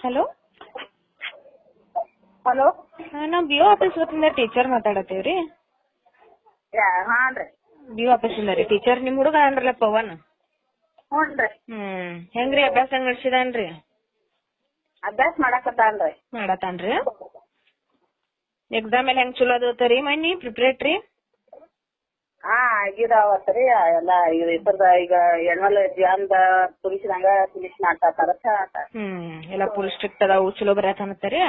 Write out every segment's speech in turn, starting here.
Hello hello ನಾವು B office ವತಿಯಿಂದ teacher ಮಾತಾಡತ್ತೀವ್ರಿ. ಹಾನ್ ಬಿ ಬಿ ಆಫೀಸಿಂದ ರೀ. ಟೀಚರ್ ನಿಮ್ ಹುಡುಗ ಅನ್ರಲ್ಲ ಪವನ್? ಹ್ಞೂ ರೀ ಹ್ಮ್ ಹೆಂಗ್ರಿ ಅಭ್ಯಾಸ ಹೆಂಗ್ ನಡ್ಸಿದಾನ್ರಿ? ಅಭ್ಯಾಸ ಮಾಡಕತ್ತಾನ್ರಿ. ಮಾಡತಾನ್ರಿ. ಎಕ್ಸಾಮ್ ಎಲ್ಲ ಹೆಂಗ್ ಚಲೋ ರೀ ಮನಿ ಪ್ರಿಪ್ರೇಟ್ರಿ ಹಾ ಆಗಿದಾವತ್ರಿ ಎಲ್ಲ ಈಗ ಇಬ್ಬರದ ಈಗ ಎಣ್ಮಲ್ ಜಾನ್ದ ಪುಲಿಸ್ದಂಗ ಪುಲಿಸ್ ಮಾಡ್ತಾರ ಹ್ಮ್ ಎಲ್ಲ ಫುಲ್ ಸ್ಟ್ರಿಕ್ಟ್ ಅದಾವು ಚಲೋ ಬರತಾನತ್ತರಿ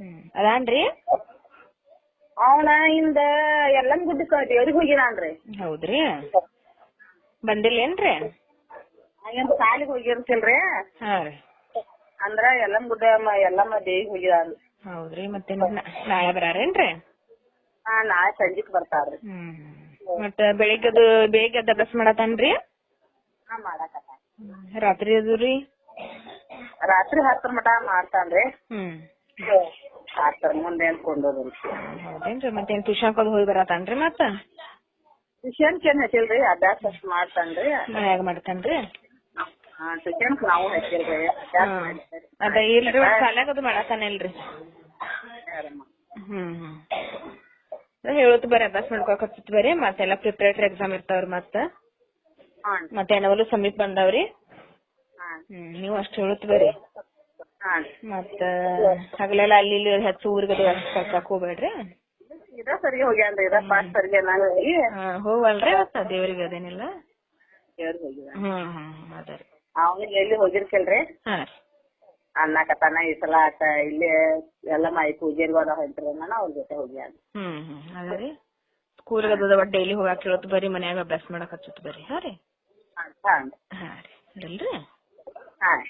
ಹ್ಮ್ ಅದಾನ್ರಿ? ಅವನ ಹಿಂದ ಎಲ್ಲಮ್ ಗುಡ್ಡಕ್ಕ ದೇವ್ರಿಗೆ ಹೋಗಿದಾನ್ರಿ ಹೌದ್ರಿ? ಬಂದಿಲ್ಲೇನ್ರಿ? ಹಂಗಂತ ಸಾಲಿಗೆ ಹೋಗಿರ್ತಿಲ್ರಿ? ಅಂದ್ರ ಎಲ್ಲಮ್ ಗುಡ್ಡ ಎಲ್ಲಮ್ಮ ದೇವಿಗೆ ಹೋಗಿದಾನ್ರಿ ಹೌದ್ರಿ ಮತ್ತೆ ನಾಳೆ ಬರಾರೇನ್ರಿ? ಹಾ ನಾಳೆ ಸಂಜಿಕ್ ಬರ್ತಾರ್ರಿ ಹ್ಮ್ ಮತ್ತ ಬೆಳಿಗ್ಗೆದು ಬೇಗ ಎದ್ದ್ ಅಭ್ಯಾಸ ಮಾಡತಾನ್ರಿ ಹಾ ಮಾಡಕತ್ತ ರಾತ್ರಿ ಅದು ರೀ? ರಾತ್ರಿ ಹತ್ತರ ಮಟ ಮಾಡ್ತಾನ್ರಿ. ಹ್ಮ್. ಹತ್ತರ ಮುಂದೆ ಅನ್ಕೊಂಡೋದ್ರಿ ಹೌದೇನ್ರಿ ಮತ್ತೇನ್ ಟ್ಯೂಷನ್ ಕದ್ ಹೋಗಿ ಬರತಾನ್ರಿ ಮತ್ತ? ಟ್ಯೂಷನ್ ಏನ್ ಹಚ್ಚಿಲ್ರಿ? ಅಭ್ಯಾಸ ಅಷ್ಟ್ ಮಾಡ್ತಾನ್ರಿ. ಮನ್ಯಾಗ ಮಾಡ್ತಾನ್ರಿ? ಹಾ ಟ್ಯೂಷನ್ ನಾವು ಹಚ್ಚಿಲ್ರಿ. ಅದ ಇಲ್ರಿ ಒಟ್ ಶಾಲ್ಯಾಗ ಅದು ಮಾಡತಾನಿಲ್ರಿ ಹ್ಮ್ ಹ್ಮ್. ಅದ ಬರೀ ಬರ್ರಿ ಅಭ್ಯಾಸ ಮಾಡ್ಕೊಕತ್ತಿತ್ ಬರೀ ಮತ್ತೆಲ್ಲ ಪ್ರಿಪರೇಟರಿ ಎಕ್ಸಾಮ್ ಇರ್ತಾವ್ರಿ ಮತ್ತ. ಮತ್ತೆ ಏನವಲು ಸಮೀಪ ಬಂದಾವ್ರಿ. ಹ್ಮ್ ನೀವು ಅಷ್ಟು ಹೇಳುತ್ತ ಬರೀ. ಮತ್ತ ಹಗಲೆಲ್ಲ ಅಲ್ಲಿ ಇಲ್ಲಿ ಹೆಚ್ಚು ಅಷ್ಟ್ ಕಳ್ಸಾಕ್ ಹೋಗ್ಬೇಡ್ರಿ. ಸರಿ ಹೋಗ್ಯಾನ್ರಿ ಇದ ಪಾಸ್ ಸರಿಗೆ ಹೋಗಲ್ರಿ ಮತ್ತ ದೇವ್ರಿಗೆ ಅದೇನಿಲ್ಲ. ಹ್ಮ್ ಹ್ಮ್ ಅದ ರೀ. ಅವನಿಗೆ ಎಲ್ಲಿ ಹೋಗಿರ್ಕಲ್ರಿ ಹಾ ರೀ. ಅನ್ನಕತ್ತಾನ ಈ ಸಲ ಆತ ಇಲ್ಲಿ ಎಲ್ಲ ಮಾಯಿ ಪೂಜೆಗೆ ಹೋದ ಹೊಂಟ್ರಿ ಅವ್ರ ಜೊತೆ ಹೋಗ್ಯಾನ ಹ್ಮ್ ಹ್ಮ್ ಅದ ರೀ ಸ್ಕೂಲ್ಗೆ ಅದ ಒಟ್ ಡೈಲಿ ಹೋಗಾಕ್ ಹೇಳತ್ ಬರೀ ಮನ್ಯಾಗ ಅಭ್ಯಾಸ ಮಾಡಕ್ ಹಚ್ಚತ್ ಬರೀ ಹಾ ರೀ? ಹಾ ರೀ. ಇಡಲ್ರಿ? ಹಾನ್